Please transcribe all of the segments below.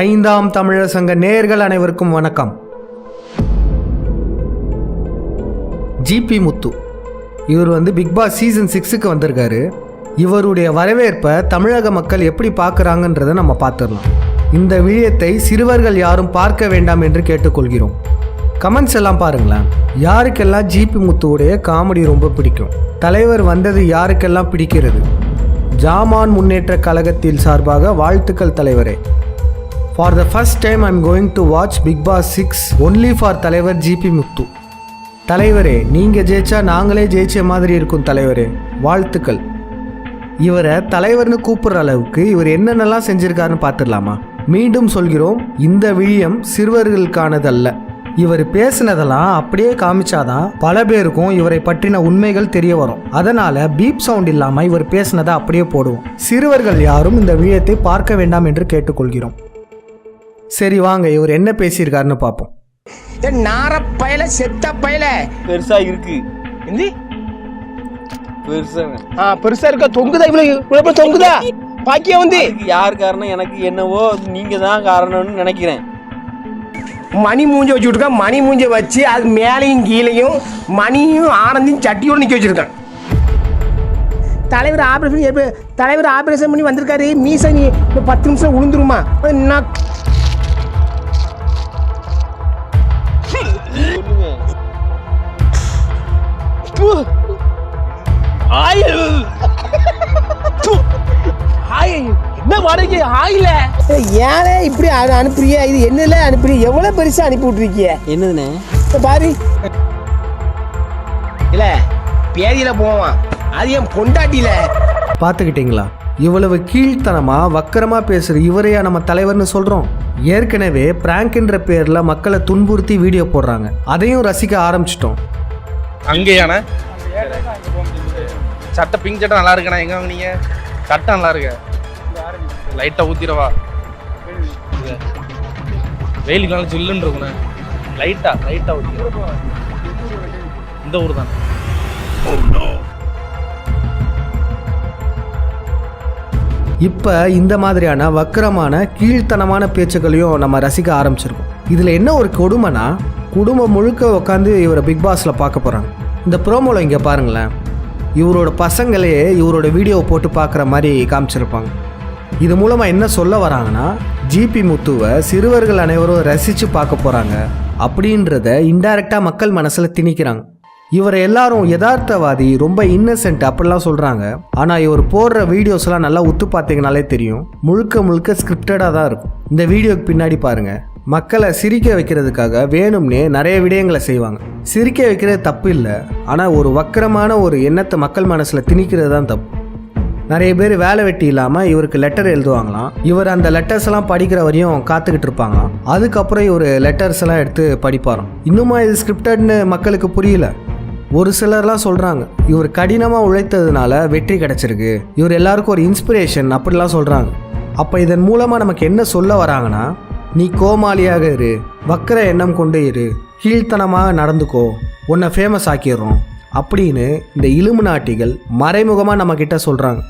ஐந்தாம் தமிழர் சங்க நேர்கள் அனைவருக்கும் வணக்கம். ஜிபி முத்து. இவர் வந்து பிக் பாஸ் சீசன் சிக்ஸுக்கு வந்திருக்காரு. இவருடைய வரவேற்பை தமிழக மக்கள் எப்படி பார்க்குறாங்கன்றதை நம்ம பார்த்துடலாம். இந்த விழயத்தை சிறுவர்கள் யாரும் பார்க்க வேண்டாம் என்று கேட்டுக்கொள்கிறோம். கமெண்ட்ஸ் எல்லாம் பாருங்களேன். யாருக்கெல்லாம் ஜிபி முத்துவுடைய காமெடி ரொம்ப பிடிக்கும்? தலைவர் வந்தது யாருக்கெல்லாம் பிடிக்கிறது? ஜாமான் முன்னேற்ற கழகத்தில் சார்பாக வாழ்த்துக்கள் தலைவரே. For the first time I'm going to watch Bigg Boss six only for தலைவர் ஜிபி முத்து தலைவரே நீங்கள் ஜெயிச்சா நாங்களே ஜெயிச்ச மாதிரி இருக்கும் தலைவரே. வாழ்த்துக்கள். இவரை தலைவர்னு கூப்பிடுற அளவுக்கு இவர் என்னென்னலாம் செஞ்சுருக்காருன்னு பார்த்துடலாமா? மீண்டும் சொல்கிறோம் இந்த விழியம் சிறுவர்களுக்கானதல்ல இவர் பேசினதெல்லாம் அப்படியே காமிச்சாதான் பல பேருக்கும் இவரை பற்றின உண்மைகள் தெரிய வரும். அதனால பீப் சவுண்ட் இல்லாம இவர் பேசினதை அப்படியே போடுவோம். சிறுவர்கள் யாரும் இந்த விழியத்தை பார்க்க வேண்டாம் என்று கேட்டுக்கொள்கிறோம். சரி வாங்க இவர் என்ன பேசியிருக்காருன்னு பார்ப்போம். ஏ நார பயல செத்த பயல. பெருசா இருக்கு. இந்தி? பெருசா. ஆ பெருசா இருக்க? தொங்குதா? இவ்வளவு இவ்வளவு தொங்குதா? பாக்கியம் வந்து. யார் காரணம்? எனக்கு என்னவோ நீங்க தான் காரணம்னு நினைக்கிறேன். மணி மூஞ்ச வச்சு விட்டுருக்கான் மணி மூஞ்ச வச்சு அது மேலையும் கீழையும் மணியும் ஆனந்தையும் சட்டியோட நிக்க வச்சிருக்கான் தலைவர் ஆபரேஷன் தலைவர் ஆபரேஷன் பண்ணி வந்திருக்காரு. மீசை நீ பத்து நிமிஷம் உளுந்துருமா? என்ன என்ன வாடகை? ஆயில. ஏனே இப்படி அனு- அனுப்புறிய? இது என்னல அனுப்புறிய எவ்வளவு பெருசா அனுப்பி விட்டுருக்கிய? என்னதுண்ணே? பாரு. இல்ல பேதியில போவான். அது என் பொண்டாட்டியில. பார்த்துக்கிட்டீங்களா? இவ்வளவு கீழ்த்தனமா வக்கரமா பேசுற இவரையா நம்ம தலைவர்னு சொல்றோம். ஏற்கனவே பிராங்க்ன்ற பேர்ல மக்களை துன்புறுத்தி வீடியோ போடுறாங்க. அதையும் ரசிக்க ஆரம்பிச்சிட்டோம். அங்கேயாண்ணே சட்டை பிங்க் சட்டை நல்லா இருக்குண்ணா எங்க வாங்கினீங்க? சட்டை நல்லா இருக்கு. லைட்டாக ஊற்றிடவா வெயிலுக்கு நல்லா ஜில்லுன்னு இருக்குண்ணே. லைட்டா லைட்டாக ஊத்திர இந்த ஊர் தான். இப்போ இந்த மாதிரியான வக்கரமான கீழ்த்தனமான பேச்சுக்களையும் நம்ம ரசிக்க ஆரம்பிச்சிருக்கோம். இதில் என்ன ஒரு கொடுமைனா குடும்பம் முழுக்க உட்காந்து இவரை பிக் பாஸில் பார்க்க போகிறாங்க இந்த ப்ரோமோவில் இங்கே பாருங்களேன். இவரோட பசங்களே இவரோட வீடியோவை போட்டு பார்க்குற மாதிரி காமிச்சிருப்பாங்க. இது மூலமாக என்ன சொல்ல வராங்கன்னா ஜிபி முத்துவை சிறுவர்கள் அனைவரும் ரசித்து பார்க்க போகிறாங்க அப்படின்றத இன்டைரக்டாக மக்கள் மனசில் திணிக்கிறாங்க. இவரை எல்லாரும் யதார்த்தவாதி ரொம்ப இன்னசென்ட் அப்படிலாம் சொல்கிறாங்க ஆனால் இவர் போடுற வீடியோஸ்லாம் நல்லா உத்து பார்த்தீங்கனாலே தெரியும். முழுக்க முழுக்க ஸ்கிரிப்டடாக தான் இருக்கும். இந்த வீடியோக்கு பின்னாடி பாருங்கள் மக்களை சிரிக்க வைக்கிறதுக்காக வேணும்னே நிறைய விடயங்களை செய்வாங்க. சிரிக்க வைக்கிறது தப்பு இல்லை. ஆனால் ஒரு வக்கரமான ஒரு எண்ணத்தை மக்கள் மனசில் திணிக்கிறது தான் தப்பு. நிறைய பேர் வேலை வெட்டி இல்லாமல் இவருக்கு லெட்டர் எழுதுவாங்களாம். இவர் அந்த லெட்டர்ஸ் எல்லாம் படிக்கிற வரையும் காத்துக்கிட்டு இருப்பாங்களாம். அதுக்கப்புறம் இவர் லெட்டர்ஸ் எல்லாம் எடுத்து படிப்பாராம். இன்னுமா இது ஸ்கிரிப்டட்னு மக்களுக்கு புரியல. ஒரு சிலர்லாம் சொல்கிறாங்க இவர் கடினமாக உழைத்ததுனால வெற்றி கிடச்சிருக்கு. இவர் எல்லாருக்கும் ஒரு இன்ஸ்பிரேஷன் அப்படிலாம் சொல்கிறாங்க அப்போ இதன் மூலமாக நமக்கு என்ன சொல்ல வராங்கன்னா நீ கோமாளியாக இரு. வக்கர எண்ணம் கொண்டு இரு. கீழ்த்தனமாக நடந்துக்கோ. உன்னை ஃபேமஸ் ஆக்கிடுறோம். அப்படின்னு இந்த இலும்பு நாட்டிகள் மறைமுகமாக நம்ம கிட்ட சொல்கிறாங்க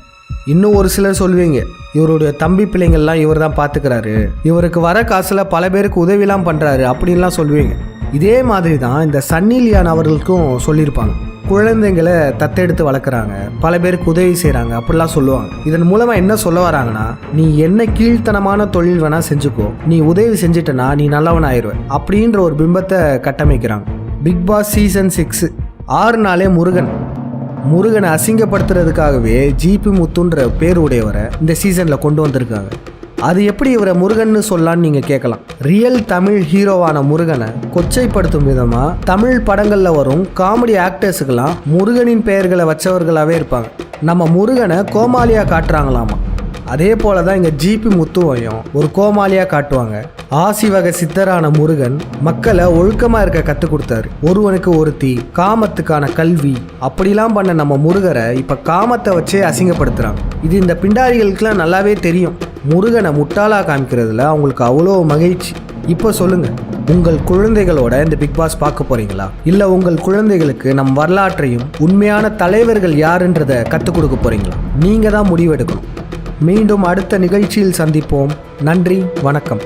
இன்னும் ஒரு சிலர் சொல்லுவீங்க இவருடைய தம்பி பிள்ளைங்கள்லாம் இவர் தான் பார்த்துக்கிறாரு. இவருக்கு வர காசில் பல பேருக்கு உதவிலாம் பண்ணுறாரு அப்படின்லாம் சொல்லுவீங்க இதே மாதிரி தான் இந்த சன்னி லியான் அவர்களுக்கும் சொல்லியிருப்பாங்க. குழந்தைங்களை தத்தெடுத்து வளர்க்குறாங்க. பல பேருக்கு உதவி செய்கிறாங்க அப்படிலாம் சொல்லுவாங்க. இதன் மூலமாக என்ன சொல்ல வராங்கன்னா நீ என்ன கீழ்த்தனமான தொழில் வேணால் செஞ்சுக்கோ. நீ உதவி செஞ்சிட்டனா நீ நல்லவன் ஆயிடுவ அப்படின்ற ஒரு பிம்பத்தை கட்டமைக்கிறாங்க. பிக் பாஸ் சீசன் சிக்ஸ் ஆறு நாளே முருகன். முருகனை அசிங்கப்படுத்துறதுக்காகவே ஜிபி முத்துன்ற பேர் உடையவரை இந்த சீசனில் கொண்டு வந்திருக்காங்க. அது எப்படி இவரை முருகன்னு சொல்லான்னு நீங்கள் கேட்கலாம். ரியல் தமிழ் ஹீரோவான முருகனை கொச்சைப்படுத்தும் விதமாக தமிழ் படங்களில் வரும் காமெடி ஆக்டர்ஸுக்கெல்லாம் முருகனின் பெயர்களை வச்சவர்களாகவே இருப்பாங்க. நம்ம முருகனை கோமாளியா காட்டுறாங்களாமா? அதே போல தான் இங்கே ஜிபி முத்துவையும் ஒரு கோமாளியாக காட்டுவாங்க. ஆசி வகை சித்தரான முருகன் மக்களை ஒழுக்கமாக இருக்க கற்றுக் கொடுத்தாரு. ஒருவனுக்கு ஒருத்தி காமத்துக்கான கல்வி அப்படிலாம் பண்ண நம்ம முருகரை இப்போ காமத்தை வச்சே அசிங்கப்படுத்துகிறாங்க இது இந்த பிண்டாரிகளுக்கெல்லாம் நல்லாவே தெரியும். முருகனை முட்டாளாக காமிக்கிறதுல அவங்களுக்கு அவ்வளோ மகிழ்ச்சி. இப்போ சொல்லுங்கள் உங்கள் குழந்தைகளோட இந்த பிக் பாஸ் பார்க்க போறீங்களா? இல்லை உங்கள் குழந்தைகளுக்கு நம் வரலாற்றையும் உண்மையான தலைவர்கள் யாருன்றதை கற்றுக் கொடுக்க போறீங்களா? நீங்கள் தான் முடிவெடுக்கணும். மீண்டும் அடுத்த நிகழ்ச்சியில் சந்திப்போம். நன்றி வணக்கம்.